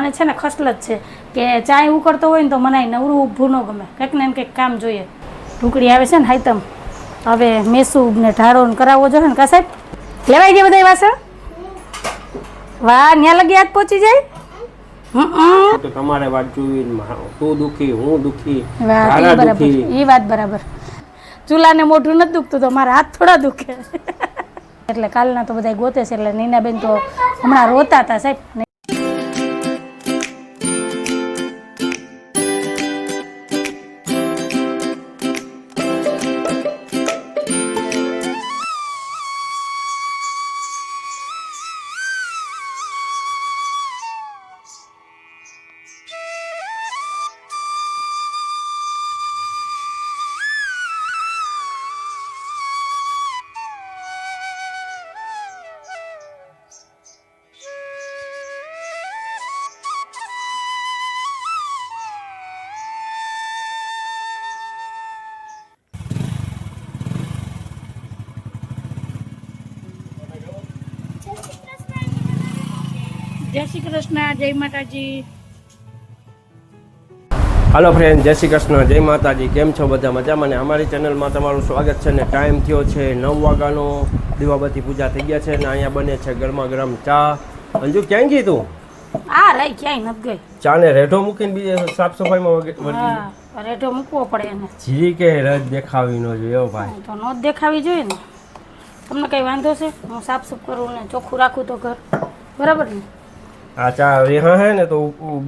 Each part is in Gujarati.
મને છે ને ખસલત છે કે ચાય ઉકળતો હોય ને તો મને નવરું ઊભું ન ગમે. કંઈક ને કંઈક કામ જોઈએ. ઢુકડી આવે છે ને હાઈતમ. હવે મેસૂબ ને ઢાળો ને કરાવવો જોઈએ ને કા સાહેબ? લેવાઈ ગયા બધા વાસણ? વાહ ન્યા લગી હાથ પહોંચી જાય? તમારે વાત જોવી તું દુખી હું દુખી એ દુખી. એ વાત બરાબર. ચૂલાને મોઢું નથી દુખતું તો મારા હાથ થોડા દુખે. એટલે કાલના તો બધા ગોતે છે એટલે નીનાબેન તો હમણાં રોતા હતા સાહેબ. જય શ્રી કૃષ્ણ જય માતાજી. હાલો ફ્રેન્ડ જય શ્રી કૃષ્ણ જય માતાજી. કેમ છો બધા? મજામાં ને? અમારી ચેનલમાં તમારું સ્વાગત છે ને ટાઈમ થયો છે નવ વાગ્યાનો. દીવાબત્તી પૂજા થઈ ગયા છે ને અહીંયા બને છે ગરમા ગરમ ચા. અંજુ ક્યાં ગઈ તું? આ રહી ક્યાંય નથી ગઈ. ચા ને રેઢો મૂકીને બીજે સાફ સફાઈમાં હા રેઢો મૂકવો પડે એને. જીરી કે રજ દેખાવી ન જોઈએ ભાઈ. તો નો દેખાવી જોઈએ ને. તમને કઈ વાંધો છે? હું સાફ સુફ કરું ને ચોખ્ખું રાખું તો ઘર. બરાબર ને? આ ચા રેહા હે ને તો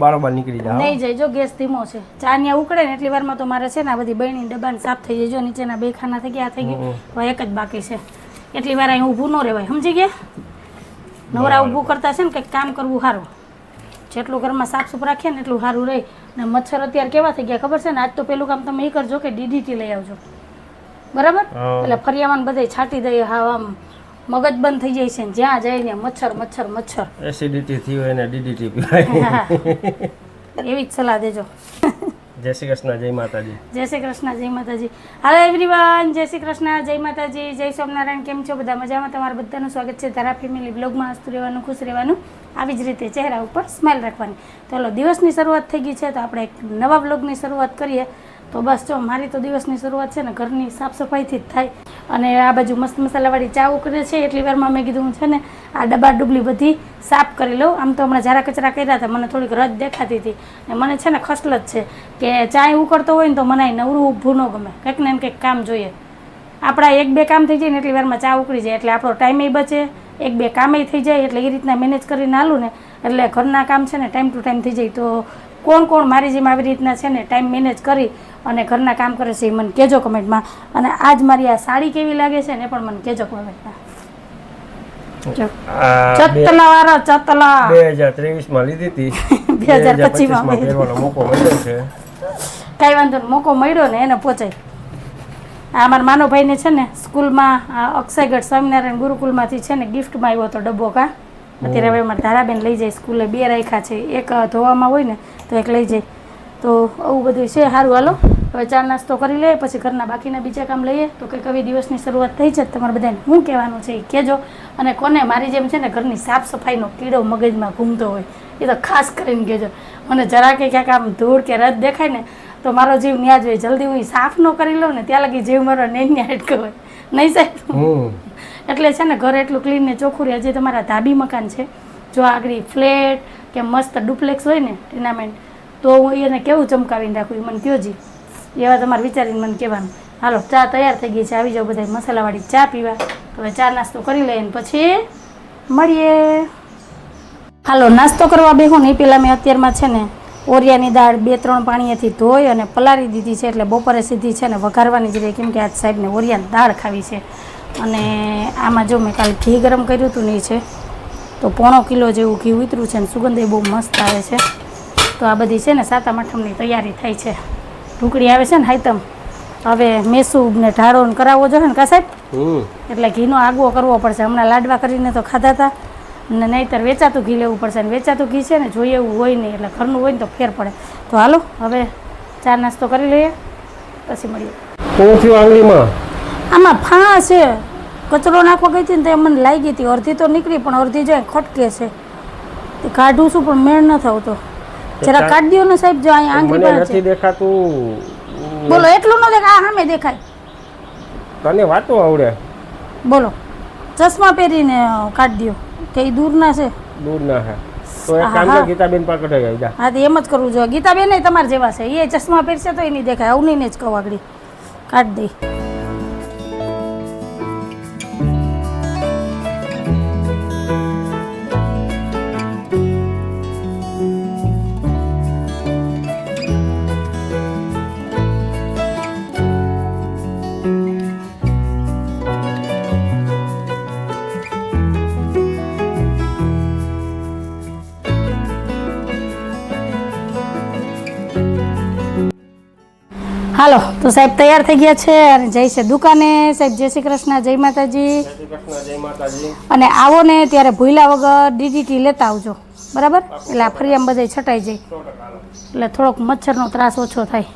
બારોબાર નીકળી જાય નહીં જાય જો ગેસ ધીમો છે. ચા ને ઉકળે ને એટલી વારમાં તો મારે છે ને આ બધી બહેની ડબ્બાને સાફ થઈ જાય. જો નીચેના બે ખાના થઈ ગયા થઈ ગયું. હવે એક જ બાકી છે. એટલી વાર અહીં ઊભું ન રહેવાય સમજી ગયા? નવરા ઊભું કરતા છે ને કંઈક કામ કરવું સારું. જેટલું ઘરમાં સાફસૂફ રાખીએ ને એટલું સારું રહે. ને મચ્છર અત્યારે કેવા થઈ ગયા ખબર છે ને? આજ તો પેલું કામ તમે એ કરજો કે ડીડીટી લઈ આવજો. બરાબર? એટલે ફરિયામાં બધે છાંટી દઈએ હા આમ મગજ બંધ થઈ જાય છે જ્યાં જાય ને મચ્છર મચ્છર મચ્છર. એસિડિટી થઈ હોય ને ડીડીટી પીવાય એવી જ સલાહ દેજો. જય શ્રી કૃષ્ણ જય માતાજી. જય શ્રી કૃષ્ણ જય માતાજી. હાલો એવરીવન જય શ્રી કૃષ્ણ જય માતાજી જય સ્વામિનારાયણ. કેમ છો બધા? મજામાં? તમારા બધાનું સ્વાગત છે ધારા ફેમિલી બ્લોગમાં. હસતું રહેવાનું ખુશ રહેવાનું. આવી જ રીતે ચહેરા ઉપર સ્માઇલ રાખવાની. તો ચલો દિવસની શરૂઆત થઈ ગઈ છે તો આપણે એક નવા બ્લોગની શરૂઆત કરીએ. તો બસ જો મારી તો દિવસની શરૂઆત છે ને ઘરની સાફ સફાઈથી જ થાય. અને આ બાજુ મસ્ત મસાલાવાળી ચા ઉકળે છે. એટલી વારમાં મેં કીધું છે ને, આ ડબ્બા ડુબલી બધી સાફ કરી લઉં આમ તો હમણાં જરા કચરા કર્યા હતા, મને થોડીક રજ દેખાતી હતી. ને મને છે ને ખસલત છે કે ચાય ઉકળતો હોય ને તો મને નવરું ઊભું ન ગમે. કંઈક ને કંઈક કામ જોઈએ. આપણા એક બે કામ થઈ જાય ને એટલી વારમાં ચા ઉકળી જાય. એટલે આપણો ટાઈમે બચે. એક બે કામે થઈ જાય. એટલે એ રીતના મેનેજ કરીને હાલું ને. એટલે ઘરના કામ છે ને, ટાઈમ ટુ ટાઈમ થઈ જાય. તો કોણ કોણ મારી જેમ આવી રીતના છે ને ટાઈમ મેનેજ કરી અને ઘરના કામ કરે છે એ મને કહેજો કમેન્ટમાં અને આજ મારી આ સાડી કેવી લાગે છે ને પણ મને કહેજો કમેન્ટમાં બે- ચતલા ચતલા. બે હજાર ત્રેવીસમાં લીધી હતી. 2025 માં માં મોકો મળ્યો છે. કાંઈ વાંધો નહીં. મોકો મળ્યો ને એને પહોંચાય આ અમારા માનવભાઈને છે ને સ્કૂલમાં અક્ષયગઢ સ્વામિનારાયણ ગુરુકુલમાંથી છે ને ગિફ્ટમાં આવ્યો હતો ડબ્બો કા. અત્યારે હવે મારા ધારાબેન લઈ જાય સ્કૂલે બે રાખ્યા છે એક ધોવામાં હોય ને તો એક લઈ જાય. તો આવું બધું છે સારું હાલો. હવે ચા નાસ્તો કરી લઈએ પછી ઘરના બાકીના બીજા કામ લઈએ. તો કંઈક આવી દિવસની શરૂઆત થઈ છે તમારે બધાને. શું કહેવાનું છે એ કહેજો. અને કોને મારી જેમ છે ને ઘરની સાફ સફાઈનો કીડો મગજમાં ઘૂમતો હોય એ તો ખાસ કરીને કહેજો. મને જરા કે ક્યાંક આમ ધૂળ કે રદ દેખાય ને તો મારો જીવ ન્યા જ હોય. જલ્દી હું સાફ ન કરી લઉં ને ત્યાં લગી જીવ મારો નહીં અટકો હોય નહીં સાહેબ? એટલે છે ને ઘર એટલું ક્લીન ને ચોખ્ખું રહે. હજી તમારા ધાબી મકાન છે. જો આગળ ફ્લેટ કે મસ્ત ડુપ્લેક્સ હોય ને ટેનામેન્ટ તો હું એને કેવું ચમકાવીને રાખું? એ મને કહો જી. એવા તમારે વિચારીને મને કહેવાનું. હાલો, ચા તૈયાર થઈ ગઈ છે. આવી જાઓ બધા મસાલાવાળી ચા પીવા. હવે ચા નાસ્તો કરી લઈએ ને પછી મળીએ. હાલો, નાસ્તો કરવા બેહો ને. એ પહેલાં મેં અત્યારમાં છે ને ઓરિયાની દાળ બે ત્રણ પાણીએથી ધોઈ અને પલાળી દીધી છે. એટલે બપોરે સીધી છે ને વઘારવાની જ રહી. કેમ કે આજ સાહેબને ઓરિયાની દાળ ખાવી છે. અને આમાં જો મેં કાલે ઘી ગરમ કર્યું હતું ને એ છે તો પોણો કિલો જેવું ઘી ઉતર્યું છે અને સુગંધ એ બહુ મસ્ત આવે છે. તો આ બધી છે ને સાતમ આઠમની તૈયારી થઈ છે. ઢુકડી આવે છે ને હાઈતમ હવે મેસૂબ ને ઢાળો ને કરાવવો જોઈએ ને કા સાહેબ? એટલે ઘીનો આગવો કરવો પડશે. હમણાં લાડવા કરીને તો ખાધા હતા ને નહીંતર વેચાતું ઘી લેવું પડશે. અને વેચાતું ઘી છે ને જોઈએ એવું હોય નહીં એટલે ઘરનું હોય ને તો ફેર પડે. તો હાલો હવે ચા નાસ્તો કરી લઈએ પછી મળીએ. આંગળીમાં? આમાં ફા છે. કચરો નાખવા ગઈ હતી ને તો મને લાગી હતી. અડધી તો નીકળી પણ અડધી જાય ખટકે છે. તે કાઢું છું પણ મેળ ન થતો જરા કાઢી દો ને સાહેબ જો અહીંયા આંગળી પાસે નથી દેખાતું. બોલો એટલું ન દેખાય આ સામે દેખાય. તને વાતો આવડે. બોલો ચશ્મા પહેરીને કાઢી દો કે દૂર ના છે. દૂર ના હે તો એક કામ કર ગીતાબેન કઢાઈ આવી જા. હા તો એમ જ કરવું જોઈએ ગીતાબેન તમારા જેવા છે. એ ચશ્મા પહેરશે તો એ નહીં દેખાય. આવું નહીં જ કહું આગળ. કાઢ દઈ હાલો તો સાહેબ તૈયાર થઈ ગયા છે અને જય છે દુકાને. સાહેબ જય શ્રી કૃષ્ણ જય માતાજી. અને આવો ને ત્યારે ભૂલા વગર ડીડીટી લેતા આવજો. બરાબર? એટલે આ ફરી આમ બધા છટાઈ જાય. એટલે થોડોક મચ્છરનો ત્રાસ ઓછો થાય.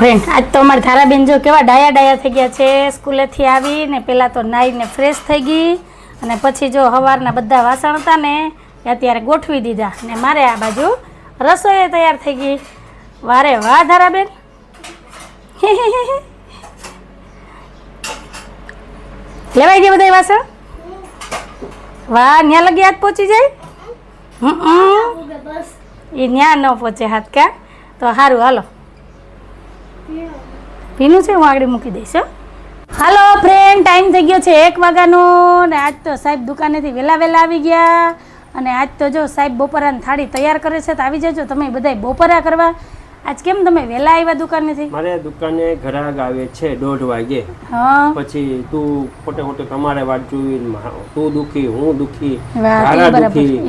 ફ્રેન્ડ આજ તો અમારા ધારાબેન જો કેવા ડાયા ડાયા થઈ ગયા છે. સ્કૂલેથી આવી ને પહેલાં તો નાહીને ફ્રેશ થઈ ગઈ અને પછી જો સવારના બધા વાસણ હતા ને એ અત્યારે ગોઠવી દીધા. ને મારે આ બાજુ રસોઈ તૈયાર થઈ ગઈ. વારે વાહ ધારાબેન. લેવાઈ ગયા બધા વાસણ? વાહ, ન્યા લગી હાથ પહોંચી જાય? હમ એ ત્યાં ન પહોંચે હાથ કા? તો સારું હાલો. ભીનું છે હું આગળ મૂકી દઈશ. હાલો ફ્રેન્ડ ટાઈમ થઈ ગયો છે એક વાગ્યાનો ને આજ તો સાહેબ દુકાનેથી વહેલા વહેલા આવી ગયા. અને આજ તો જો સાહેબ બપોરાની થાળી તૈયાર કરે છે તો આવી જજો તમે બધા બપોરા કરવા. આજ કેમ તમે વહેલા આવ્યા દુકાનેથી? મારે દુકાને ઘરાક આવે છે દોઢ વાગે. હા. પછી તું ખોટે ખોટે તમારે વાત જોવી તું દુખી હું દુખી.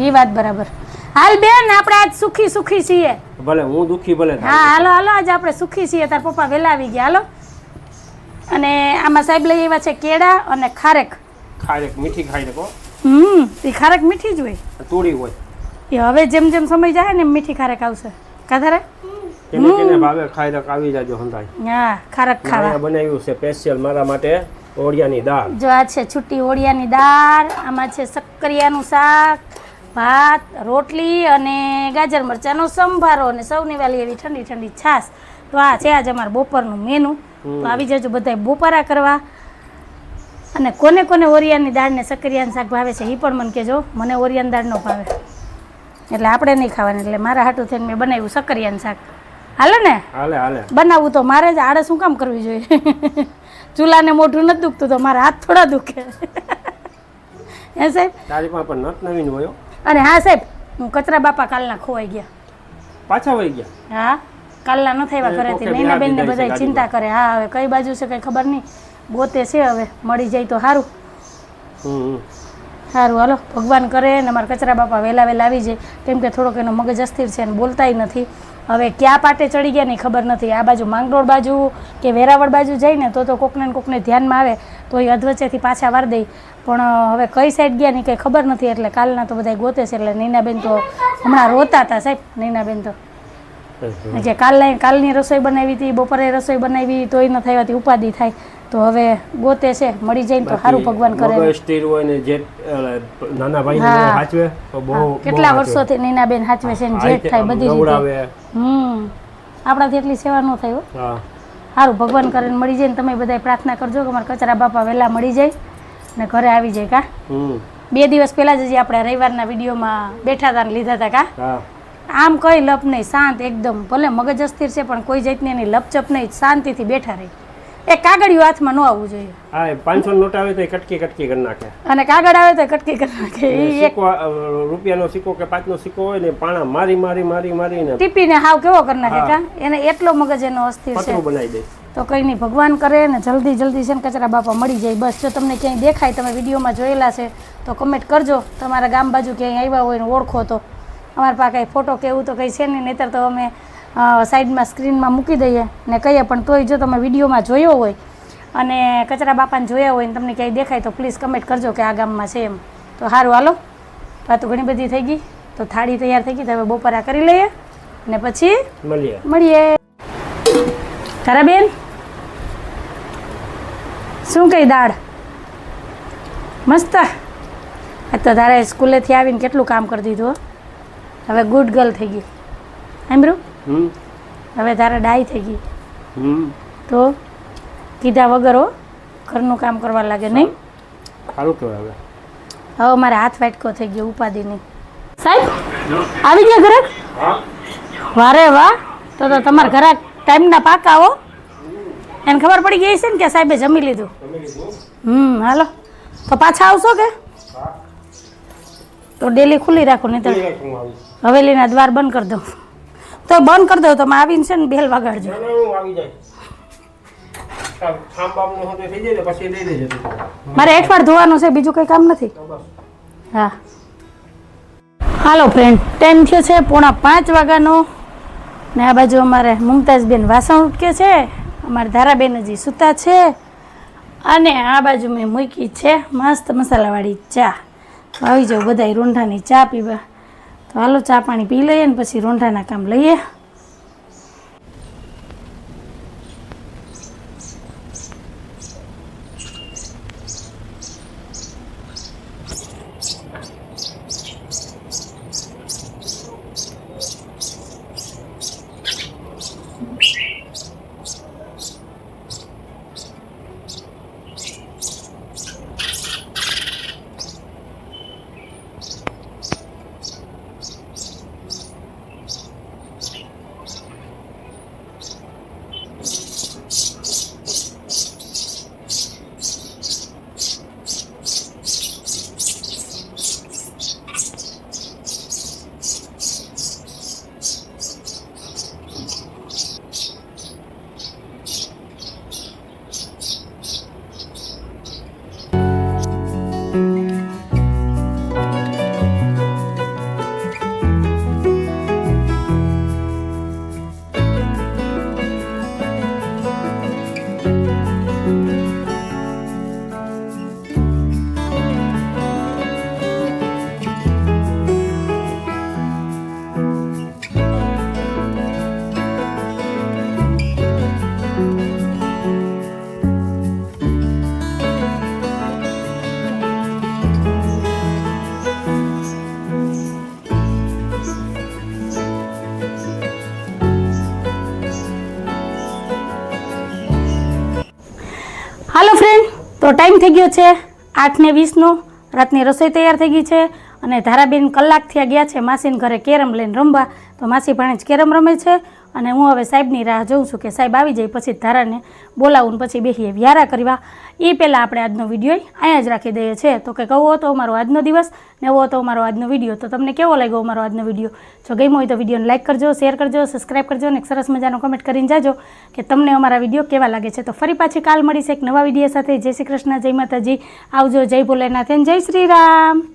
એ વાત બરાબર. હાલ બેન આપણે આજ સુખી સુખી છીએ. ભલે હું દુખી ભલે હા હાલો હાલો આજ આપણે સુખી છીએ. તાર પપ્પા વહેલા આવી ગયા હાલો. અને આમાં સાહેબ લઈ આવ્યા છે કેળા અને ખારેક. ખારેક મીઠી ખારેક હો. હમ એ ખારેક મીઠી જ હોય. તૂરી હોય. એ હવે જેમ જેમ સમય જાય ને મીઠી ખારેક આવશે. કાધારે કેને કેને ભાવે ખારેક આવી જાજો હંતાય હા ખારેક ખાવા. બનાવ્યું છે સ્પેશિયલ મારા માટે ઓળિયાની દાળ. જો આ છે છુટ્ટી ઓળિયાની દાળ આમાં છે સક્કરિયાનું શાક ભાત રોટલી અને ગાજર મરચાંનો સંભારો અને સૌની વાલી એવી ઠંડી ઠંડી છાશ. તો આ છે આજે અમારું બપોરનું મેનુ. તો આવી જજો બધા બપોરા કરવા. અને કોને કોને ઓરિયાની દાળને ને શાક ભાવે છે એ પણ મને કહેજો. મને ઓરિયાની દાળ ન ભાવે. એટલે આપણે નહીં ખાવાની એટલે મારા હાટું થઈને મેં બનાવ્યું શક્કરિયાનું શાક. હાલે ને? હાલે હાલે. બનાવવું તો મારે જ આડે શું કામ કરવી જોઈએ? ચૂલાને મોઢું નથી દુખતું તો મારા હાથ થોડા દુખે. હે સાહેબ? તારી પણ નત નવીન હોય. અને હા સાહેબ હું કચરા બાપા કાલના ખોવાઈ ગયા. પાછા વહી ગયા? હા કાલના ન થયા ઘરેથી. નૈના નૈનાબેન ને બધા ચિંતા કરે. હા હવે કઈ બાજુ છે કઈ ખબર નહીં. ગોતે છે હવે મળી જાય તો સારું. સારું હાલો ભગવાન કરે ને અમારા કચરા બાપા વહેલા વહેલા આવી જાય. કેમ કે થોડોક એનો મગજ અસ્થિર છે ને બોલતાય નથી. હવે ક્યાં પાટે ચડી ગયા ની ખબર નથી. આ બાજુ માંગરોળ બાજુ કે વેરાવળ બાજુ જઈને તો તો કોકને ને કોકને ધ્યાનમાં આવે તો એ અધવચ્ચેથી પાછા વાર દઈ પણ હવે કઈ સાઈડ ગયા નહીં કંઈ ખબર નથી એટલે કાલના તો બધા ગોતે છે એટલે નૈનાબેન તો હમણાં રોતા હતા સાહેબ નૈનાબેન તો. કે કાલના કાલની રસોઈ બનાવી હતી બપોરે રસોઈ બનાવી તોય ન થાય હતી ઉપાધિ થાય. તો હવે ગોતે છે મળી જાય તો સારું ભગવાન કરે. સ્થિર હોય ને જે નાના ભાઈ હા. તો બહુ કેટલા વર્ષોથી નૈનાબેન હાચવે છે ને જેઠ થાય બધી રીતે. હમ આપણાથી એટલી સેવા ન થાય હો. સારું ભગવાન કરીને મળી જાય ને તમે બધા પ્રાર્થના કરજો કે અમારા કચરા બાપા વહેલા મળી જાય. ને ઘરે આવી જાય કા? બે દિવસ પહેલા જ આપણે રવિવારના વિડીયોમાં બેઠા હતા ને લીધા હતા કા? આમ કઈ લપ નહીં શાંત એકદમ. ભલે મગજ અસ્થિર છે પણ કોઈ જાતની એની લપચપ નહીં શાંતિથી બેઠા રહી. એ કાગળિયું હાથમાં ન આવવું જોઈએ. હા પાંચસો નોટ આવે તો કટકી કટકી કરી નાખે. અને કાગળ આવે તો કટકી કરી નાખે. એ એક રૂપિયાનો સિક્કો કે પાંચનો સિક્કો હોય ને પાણા મારી મારી મારી મારીને ટીપીને હાવ કેવો કરી નાખે કા? એને એટલો મગજ એનો અસ્થિર છે. બનાવી દે. તો કંઈ નહીં ભગવાન કરે ને જલ્દી જલ્દી છે ને કચરા બાપા મળી જાય. બસ જો તમને ક્યાંય દેખાય તમે વિડીયોમાં જોયેલા છે તો કમેન્ટ કરજો. તમારા ગામ બાજુ ક્યાંય આવ્યા હોય ને ઓળખો તો. અમારા પાસે કાંઈ ફોટો કે એવું તો કંઈ છે નહીં નહીતર તો અમે સાઈડમાં સ્ક્રીનમાં મૂકી દઈએ. ને કહીએ પણ તોય જો તમે વિડીયોમાં જોયો હોય અને કચરા બાપાને જોયા હોય ને તમને ક્યાંય દેખાય તો પ્લીઝ કમેન્ટ કરજો કે આ ગામમાં છે એમ. તો સારું હાલો. તો તો ઘણી બધી થઈ ગઈ. તો થાળી તૈયાર થઈ ગઈ તો હવે બપોરા કરી લઈએ. ને પછી મળીએ. મળીએ. તારા બેન શું કઈ દાળ? મસ્ત. આ તો તારે સ્કૂલેથી આવીને કેટલું કામ કરી દીધું હવે ગુડ ગર્લ થઈ ગઈ. સાંભળ્યું હમ. હવે તારે ડાય થઈ ગઈ. તો કીધા વગર હો ઘરનું કામ કરવા લાગે નહીં? સારું. કહેવાય હવે. હવે મારે હાથ વાટકો થઈ ગયો ઉપાધિ નહીં સાહેબ આવી ગયા ઘરે? હા. વારે વાહ. તો તો તમારા ઘરે ટાઈમના પાકા હો. એને ખબર પડી ગઈ છે ને કે સાહેબે જમી લીધું. હમ હાલો. તો પાછા આવશો કે? તો ડેલી ખુલ્લી રાખો નહીં તો હવેલીના દ્વાર બંધ કરી દઉં. તો બંધ કરી દઉં તમે આવીને છે ને બેલ વગાડજો. આવી. મારે એઠવાડ ધોવાનું છે બીજું કંઈ કામ નથી. હા. હાલો ફ્રેન્ડ ટાઈમ થયો છે પોણા પાંચ વાગ્યાનો. ને આ બાજુ અમારે મુમતાજબેન વાસણ ઉટકે છે, અમારે ધારાબેન હજી સૂતા છે, અને આ બાજુ મેં મૂકી છે મસ્ત મસાલાવાળી ચા. તો આવી જાઓ બધાય રોંઢાની ચા પીવા. તો હાલો ચા પાણી પી લઈએ ને પછી રોંઢાના કામ લઈએ. ટાઈમ થઈ ગયો છે આઠ ને વીસનો, રાતની રસોઈ તૈયાર થઈ ગઈ છે અને ધારાબેન કલાક થયા ગયા છે માસીને ઘરે કેરમ લઈને રમવા. તો માસી જ કેરમ રમે છે. અને હું હવે સાહેબની રાહ જોઉં છું કે સાહેબ આવી જાય પછી ધારાને બોલાવું પછી બેસીએ. વ્યારા કરવા. એ પહેલાં આપણે આજનો વીડિયો અહીંયા જ રાખી દઈએ છીએ. તો કે કહો હતો અમારો આજનો દિવસ ને એવો હતો અમારો આજનો વીડિયો. તો તમને કેવો લાગ્યો અમારો આજનો વીડિયો? જો ગમ્યો હોય તો વિડીયોને લાઇક કરજો, શેર કરજો સબસ્ક્રાઈબ કરજો અને સરસ મજાનો કમેન્ટ કરીને જાજો કે તમને અમારા વીડિયો કેવા લાગે છે. તો ફરી પાછી કાલ મળીશ એક નવા વીડિયો સાથે. જય શ્રી કૃષ્ણ, જય માતાજી. આવજો, જય ભોલેનાથ જય શ્રી રામ.